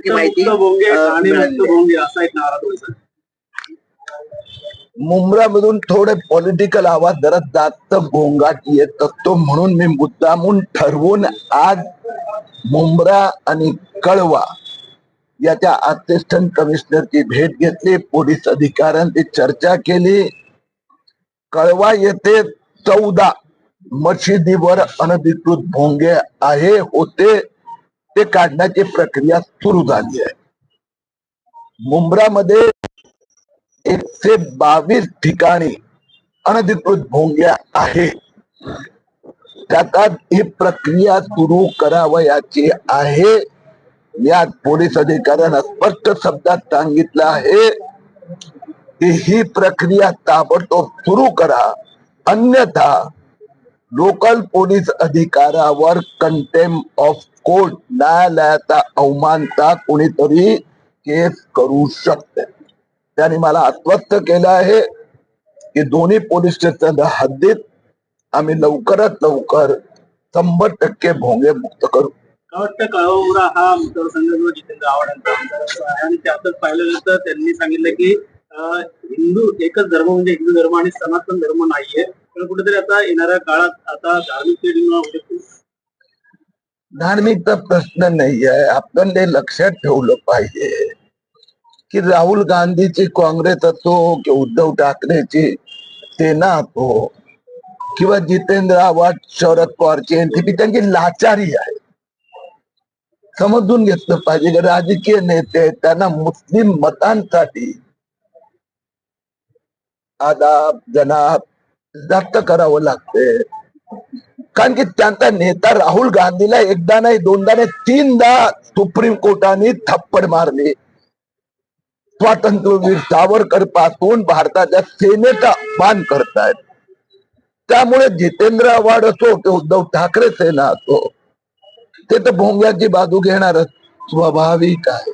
नक्की माहिती मुंब्रामधून थोडे पॉलिटिकल आवाज जरा जास्त गोंगाट येत असतो म्हणून मी मुद्दामून ठरवून आज मुंब्रा आणि कळवा याच्या असिस्टंट कमिशनरची भेट घेतली पोलीस अधिकाऱ्यांची चर्चा केली. कळवा येथे चौदा मशिदीवर अनधिकृत भोंगे आहे होते ते काढण्याची प्रक्रिया सुरू झाली आहे. मुंब्रामध्ये एकशे बावीस ठिकाणी अनधिकृत भोंग्या आहे त्याचा ही प्रक्रिया सुरू करावयाची आहे. यात पोलीस अधिकाऱ्यांना स्पष्ट शब्दात सांगितलं आहे की ही प्रक्रिया ताबडतोब सुरू करा. अन्यथा लोकल पोलीस अधिकाऱ्यावर कंटेम ऑफ कोर्ट न्यायालयाचा अवमानता कोणीतरी केस करू शकते? त्यांनी मला आश्वस्त केलं आहे. की दोन्ही पोलीस स्टेशन हद्दीत आम्ही लवकरात लवकर शंभर टक्के भोंगे मुक्त करू. वाटतं हा मतदारसंघ जो जितेंद्र आव्हाड आहे. आणि त्यातच पाहिलं तर त्यांनी सांगितलं की हिंदू एकच धर्म म्हणजे हिंदू धर्म आणि सनातन धर्म नाहीये. पण कुठेतरी आता येणाऱ्या काळात आता धार्मिक तेढी होते धार्मिकचा प्रश्न नाही आहे आपण ते लक्षात ठेवलं पाहिजे की राहुल गांधीची काँग्रेस असो की उद्धव ठाकरेची सेना असो किंवा जितेंद्र आव्हाड शरद पवारची एनसीपी त्यांची लाचारी आहे. समजून घेतलं पाहिजे की राजकीय नेते आहेत, त्यांना मुस्लिम मतांसाठी आदाब जनाब जास्त करावं लागते. कारण की त्यांचा नेता राहुल गांधीला एकदा नाही दोनदा नाही तीनदा सुप्रीम कोर्टाने थप्पड मारली. स्वातंत्र्यवीर सावरकरपासून भारताच्या सेनेचा अपमान करतायत. त्यामुळे जितेंद्र आव्हाड असो की उद्धव ठाकरे सेना असो ते तर भोंग्याची बाजू घेणारच स्वाभाविक आहे.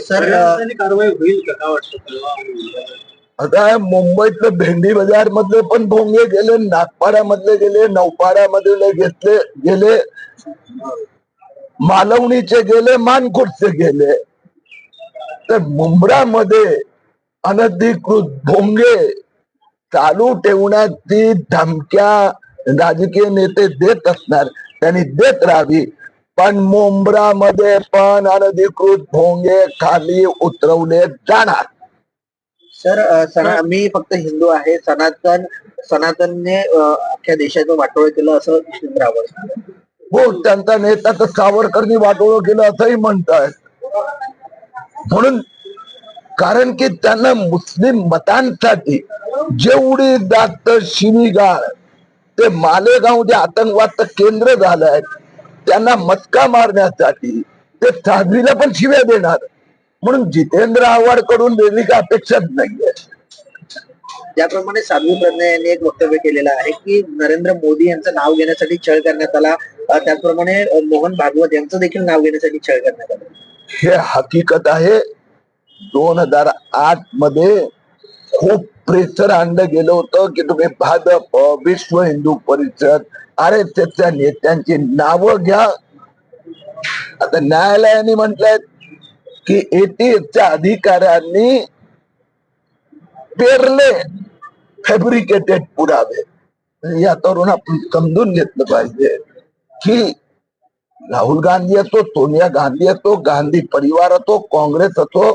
सर कारवाई होईल का आता मुंबईतलं भेंडी बाजार मधले पण भोंगे गेले नागपाडा मधले गेले नौपाडा घेतले गेले मालवणीचे गेले मानकोटचे गेले. तर मुंब्रामध्ये अनधिकृत भोंगे चालू ठेवण्याची धमक्या राजकीय नेते देत असणार त्यांनी देत राहावी. पण मुंब्रामध्ये पण अनधिकृत भोंगे खाली उतरवले जाणार. सर सना- मी फक्त हिंदू आहे. सनातन सनातनने अख्ख्या देशाचं वाटोळ केलं असं सांगतात. हो त्यांचा नेता तर सावरकरनी वाटोळं केलं असंही म्हणतायत. म्हणून कारण की त्यांना मुस्लिम मतांसाठी जेवढी जास्त शिवीगाळ ते मालेगाव जे आतंकवादचं केंद्र झालंय त्यांना मस्का मारण्यासाठी ते साध्वीला पण शिव्या देणार. म्हणून जितेंद्र आव्हाडकडून वेगळी काय अपेक्षाच नाहीये. त्याप्रमाणे साध्वी प्रज्ञा यांनी एक वक्तव्य केलेलं आहे की नरेंद्र मोदी यांचं नाव घेण्यासाठी छळ करण्यात आला. त्याचप्रमाणे मोहन भागवत यांचं देखील नाव घेण्यासाठी छळ करण्यात आला. हे हकीकत आहे. दोन हजार आठमध्ये खूप प्रेशर आणलं गेलं होतं की तुम्ही भाजप विश्व हिंदू परिषद आर एस एसच्या नेत्यांची नावं घ्या. आता न्यायालयाने म्हटलंय की एटीएसच्या अधिकाऱ्यांनी पेरले फॅब्रिकेटेड पुरावे. यावरून आपण समजून घेतलं पाहिजे की राहुल गांधी असो सोनिया गांधी असो गांधी परिवार असो काँग्रेस असो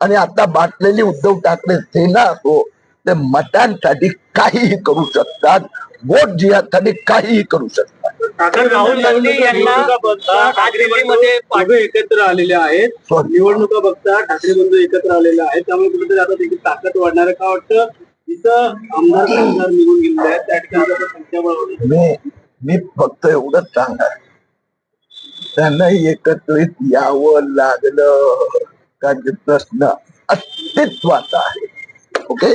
आणि आता बाटलेली उद्धव ठाकरे सेना असो ते मतांसाठी काहीही करू शकतात वोट जिहासाठी काहीही करू शकतात. राहुल गांधी यांना उभे एकत्र आलेले आहेत. Sorry. निवडणुका बघता ठाकरे बंधू एकत्र आलेले आहेत. त्यामुळे कुठेतरी आता त्याची ताकद वाढणार आहे. का वाटतं? इथं आमदार खासदार निघून गेलेले आहेत. त्या ठिकाणी संख्याबळ. मी मी फक्त एवढंच सांगणार. त्यांना एकत्रित यावं लागलं. का जे प्रश्न अस्तित्वाचा आहे. ओके?